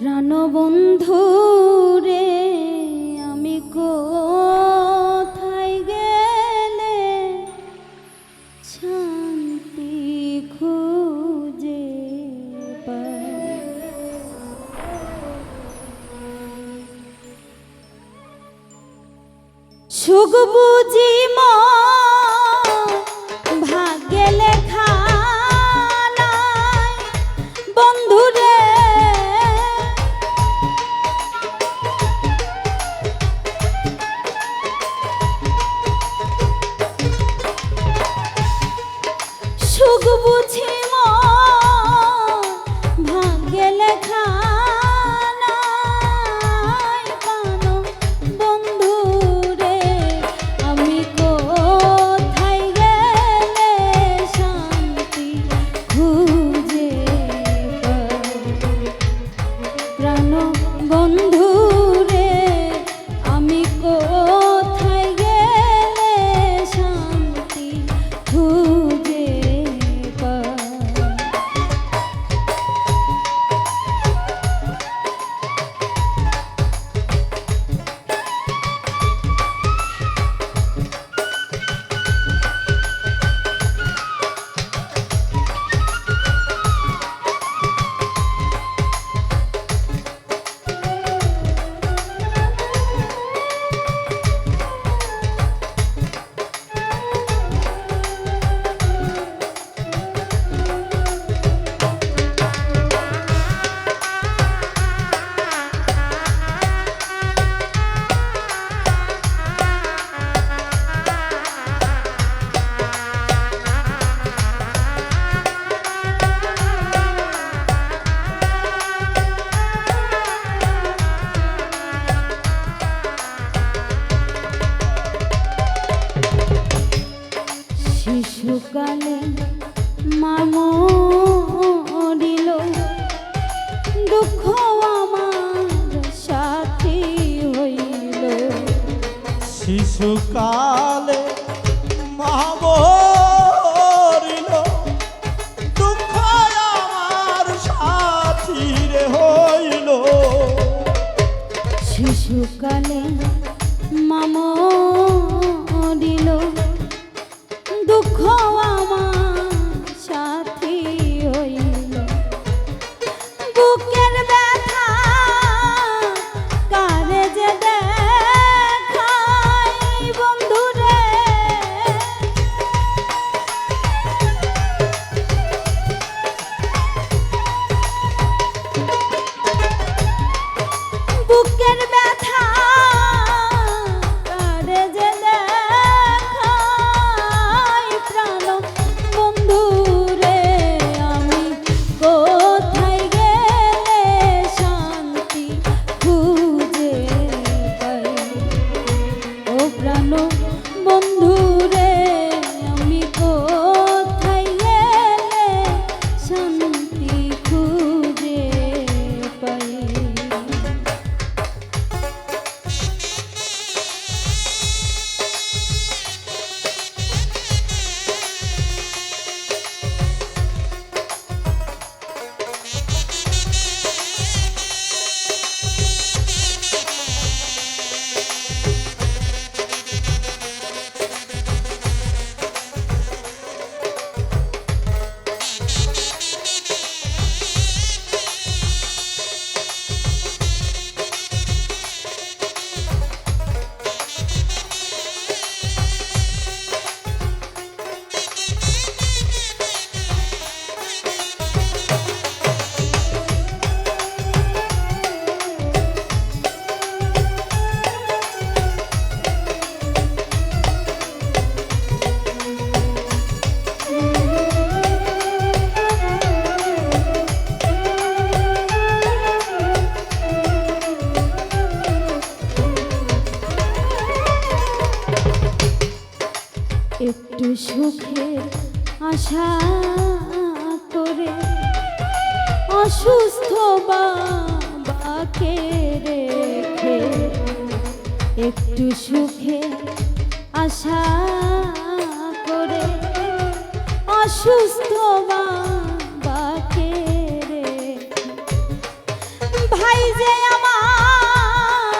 প্রাণবন্ধু রে আমি কোথায় গেলে শান্তি সুখ বুঝি মা বুঝি শিশুকালে মামরিল দুঃখ আমার সাথী হইল। শিশুকালে হইল। শিশুকালে একটু সুখে আশা করে অসুস্থ বাবাকে রেখে একটু সুখে আশা করে, অসুস্থ বাবাকে ভাই যে আমার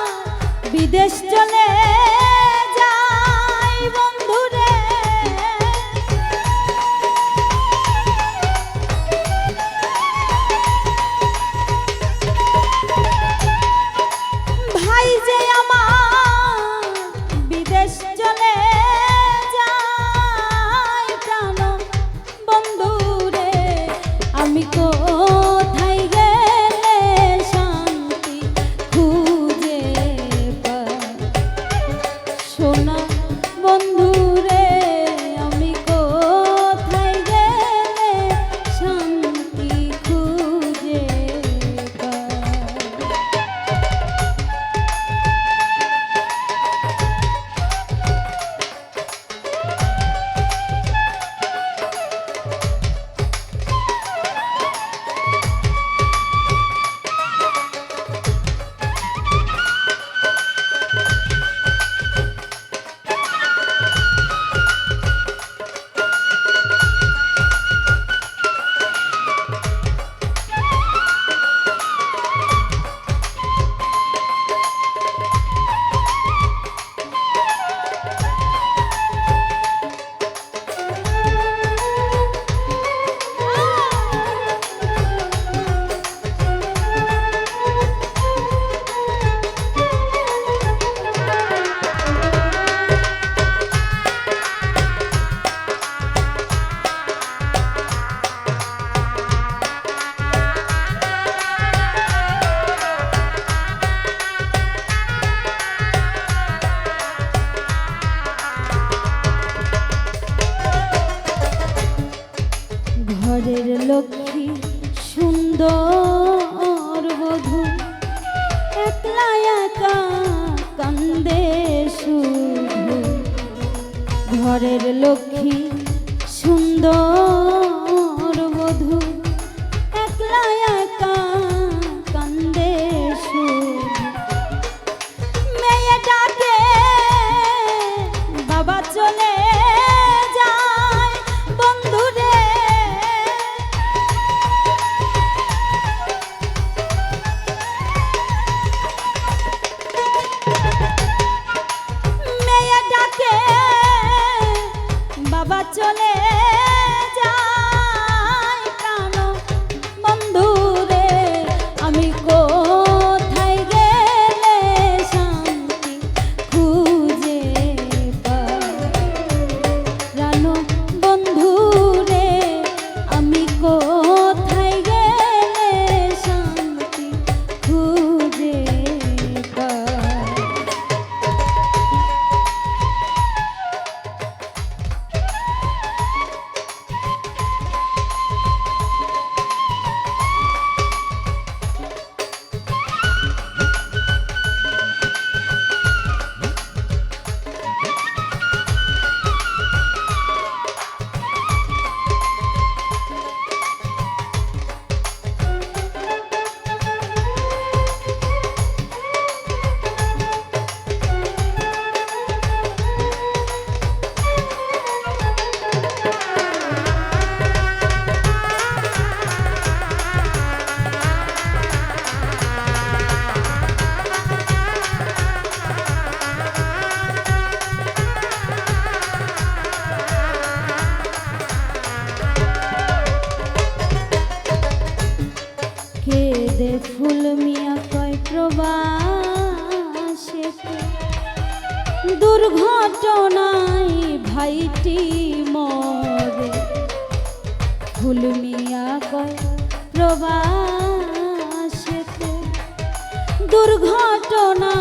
বিদেশ চলে সোনা বন্ধু। লক্ষ্মী ঘটনাই ভাইটি মরে। ভুলমিয়া কয় প্রবাসেতে দুর্ঘটনা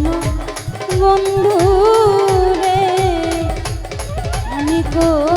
জানো বন্ধু রে আমি কো